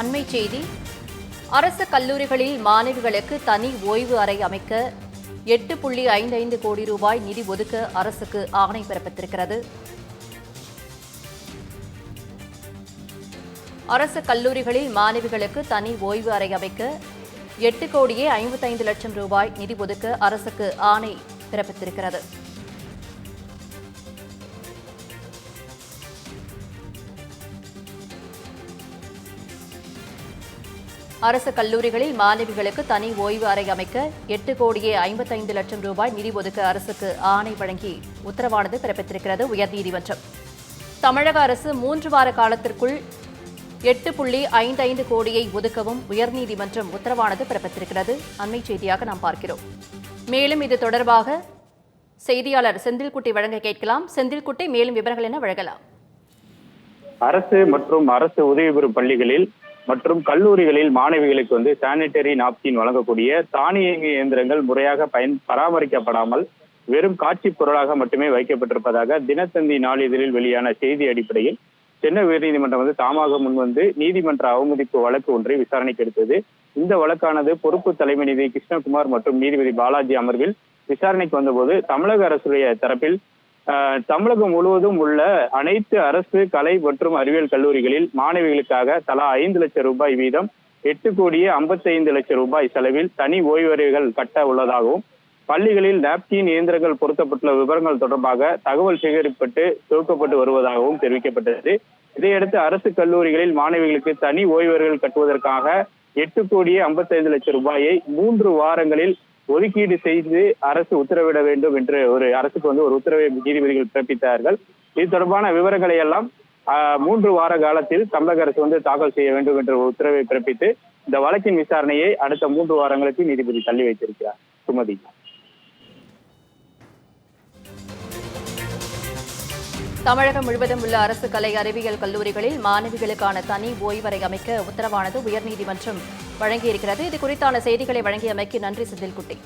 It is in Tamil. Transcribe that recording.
அண்மை செய்தி. அரசு கல்லூரிகளில் மாணவிகளுக்கு தனி ஓய்வு அறை அமைக்க எட்டு புள்ளி ஐந்து ஐந்து கோடி ரூபாய் நிதி ஒதுக்க அரசுக்கு ஆணை பிறப்பித்திருக்கிறது. அரசு கல்லூரிகளில் மாணவிகளுக்கு தனி ஓய்வு அறை அமைக்க எட்டு கோடியே ஐம்பத்தைந்து லட்சம் ரூபாய் நிதி ஒதுக்க அரசுக்கு ஆணை பிறப்பித்திருக்கிறது. அரசு கல்லூரிகளில் மாணவிகளுக்கு தனி ஓய்வு அறை அமைக்க எட்டு கோடியே ஐம்பத்தைந்து லட்சம் ரூபாய் நிதி ஒதுக்க அரசுக்கு ஆணை வழங்கி உத்தரவானது பிறப்பித்திருக்கிறது உயர்நீதிமன்றம். தமிழக அரசு மூன்று வார காலத்திற்குள் எட்டு புள்ளி ஐந்து ஐந்து கோடியை ஒதுக்கவும் உயர்நீதிமன்றம் உத்தரவானது பிறப்பித்திருக்கிறது. அண்மை செய்தியாக நாம் பார்க்கிறோம். மேலும் இது தொடர்பாக செய்தியாளர் செந்தில்குட்டி வழங்க கேட்கலாம். செந்தில்குட்டி மேலும் விவரங்கள் என வழங்கலாம்? அரசு மற்றும் அரசு உதவி பெறும் பள்ளிகளில் மற்றும் கல்லூரிகளில் மாணவிகளுக்கு வந்து சானிட்டரி நாப்கின் வழங்கக்கூடிய தானியங்கி இயந்திரங்கள் முறையாக பயன் பராமரிக்கப்படாமல் வெறும் காட்சி பொருளாக மட்டுமே வைக்கப்பட்டிருப்பதாக தினத்தந்தி நாளிதழில் வெளியான செய்தி அடிப்படையில் சென்னை உயர்நீதிமன்றம் வந்து தாமாக முன்வந்து நீதிமன்ற அவமதிப்பு வழக்கு ஒன்றை விசாரணைக்கு எடுத்தது. இந்த வழக்கானது பொறுப்பு தலைமை நீதி கிருஷ்ணகுமார் மற்றும் நீதிபதி பாலாஜி அமர்வில் விசாரணைக்கு வந்தபோது தமிழக அரசுடைய தரப்பில் தமிழகம் முழுவதும் உள்ள அனைத்து அரசு கலை மற்றும் அறிவியல் கல்லூரிகளில் மாணவிகளுக்காக தலா ஐந்து லட்சம் ரூபாய் வீதம் எட்டு கோடியே ஐம்பத்தைந்து லட்சம் ரூபாய் செலவில் தனி ஓய்வறைகள் கட்ட உள்ளதாகவும் பள்ளிகளில் நாப்கின் இயந்திரங்கள் பொருத்தப்பட்டுள்ள விவரங்கள் தொடர்பாக தகவல் சேகரிப்பட்டு தொகுக்கப்பட்டு வருவதாகவும் தெரிவிக்கப்பட்டது. இதையடுத்து அரசு கல்லூரிகளில் மாணவிகளுக்கு தனி ஓய்வறைகள் கட்டுவதற்காக எட்டு கோடியே ஐம்பத்தைந்து லட்சம் ரூபாயை மூன்று வாரங்களில் ஒதுக்கீடு செய்து அரசு உத்தரவிட வேண்டும் என்று ஒரு அரசுக்கு வந்து ஒரு உத்தரவை நீதிபதிகள் பிறப்பித்தார்கள். இது தொடர்பான விவரங்களை எல்லாம் மூன்று வார காலத்தில் தமிழக அரசு வந்து தாக்கல் செய்ய வேண்டும் என்ற ஒரு உத்தரவை பிறப்பித்து இந்த வழக்கின் விசாரணையை அடுத்த மூன்று வாரங்களுக்கு நீதிபதி தள்ளி வைத்திருக்கிறார். சுமதி. தமிழகம் முழுவதும் உள்ள அரசு கலை அறிவியல் கல்லூரிகளில் மாணவிகளுக்கான தனி ஓய்வறை அமைக்க உத்தரவானது உயர்நீதிமன்றம் வழங்கியிருக்கிறது. இது குறித்தான செய்திகளை வழங்கியமைக்கு நன்றி செந்தில்குட்டி.